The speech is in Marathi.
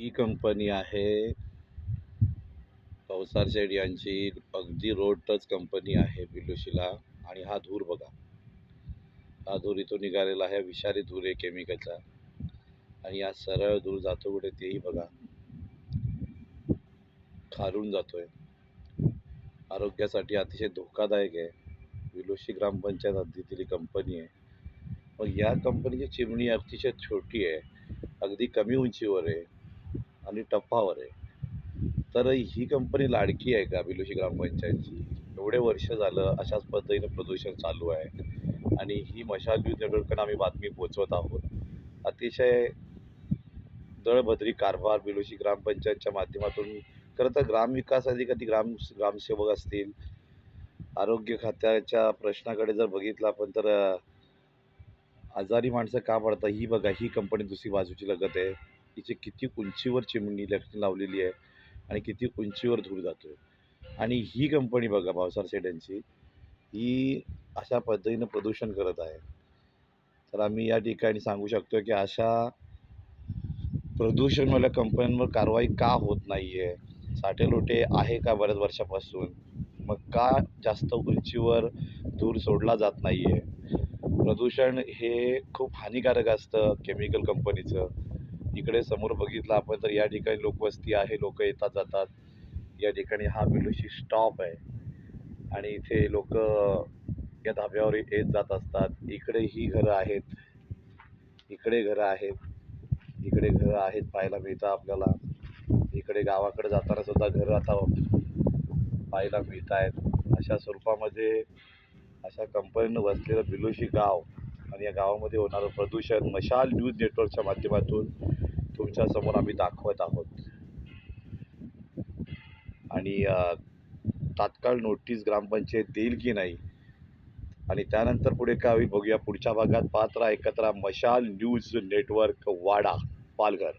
ही कंपनी आहे. कवसार शेड यांची अगदी रोड टच कंपनी आहे बिलोशीला. आणि हा धूर बघा. हा धूर इथून निघालेला आहे विषारी धूर आहे केमिकलचा. आणि हा सरळ धूर जातो कुठे तेही बघा. खालून जातोय. आरोग्यासाठी अतिशय धोकादायक आहे. विलोशी ग्रामपंचायत हद्दीतली कंपनी आहे. मग या कंपनीची चिमणी अतिशय छोटी आहे. अगदी कमी उंचीवर आहे. आणि टप्पावर आहे. तर ही कंपनी लाडकी आहे का बिलोशी ग्रामपंचायतची? एवढे वर्ष झालं अशाच पद्धतीनं प्रदूषण चालू आहे. आणि ही मशाल न्यूज आम्ही बातमी पोचवत आहोत. अतिशय दळभद्री कारभार बिलोशी ग्रामपंचायतच्या माध्यमातून खरं तर ग्रामविकास अधिकारी ग्राम ग्रामसेवक असतील आरोग्य खात्याच्या प्रश्नाकडे जर बघितलं आपण तर आजारी माणसं का पडतात ही बघा ही कंपनी दुसरी बाजूची लगत आहे. तिची किती उंचीवर चिमणी लावलेली आहे आणि किती उंचीवर धूर जातोय. आणि ही कंपनी बघा भावसार सेड्यांची ही अशा पद्धतीनं प्रदूषण करत आहे. तर आम्ही या ठिकाणी सांगू शकतो की अशा प्रदूषणवाल्या कंपन्यांवर कारवाई का होत नाही आहे साठेलोटे आहे का बऱ्याच वर्षापासून? मग का जास्त उंचीवर धूर सोडला जात नाही आहे प्रदूषण हे खूप हानिकारक असतं केमिकल कंपनीचं इकडे समोर बघितलं आपण तर या ठिकाणी लोकवस्ती आहे लोक येतात जातात. या ठिकाणी हा बिलोशी स्टॉप आहे. आणि इथे लोक या धाब्यावर येत जात असतात. इकडे ही घरं आहेत. इकडे घरं आहेत. इकडे घरं आहेत पाहायला मिळतं आपल्याला. इकडे गावाकडे जाताना सुद्धा घरं आता पाहायला मिळत आहेत अशा स्वरूपामध्ये अशा कंपनीनं वसलेलं बिलोशी गाव आणि या गावामध्ये होणारं प्रदूषण मशाल न्यूज नेटवर्कच्या माध्यमातून तुमच्यासमोर आम्ही दाखवत आहोत. आणि तात्काळ नोटीस ग्रामपंचायत देईल की नाही? आणि त्यानंतर पुढे काय होईल बघूया. पुढच्या भागात पात्र एकत्र मशाल न्यूज नेटवर्क वाडा पालघर.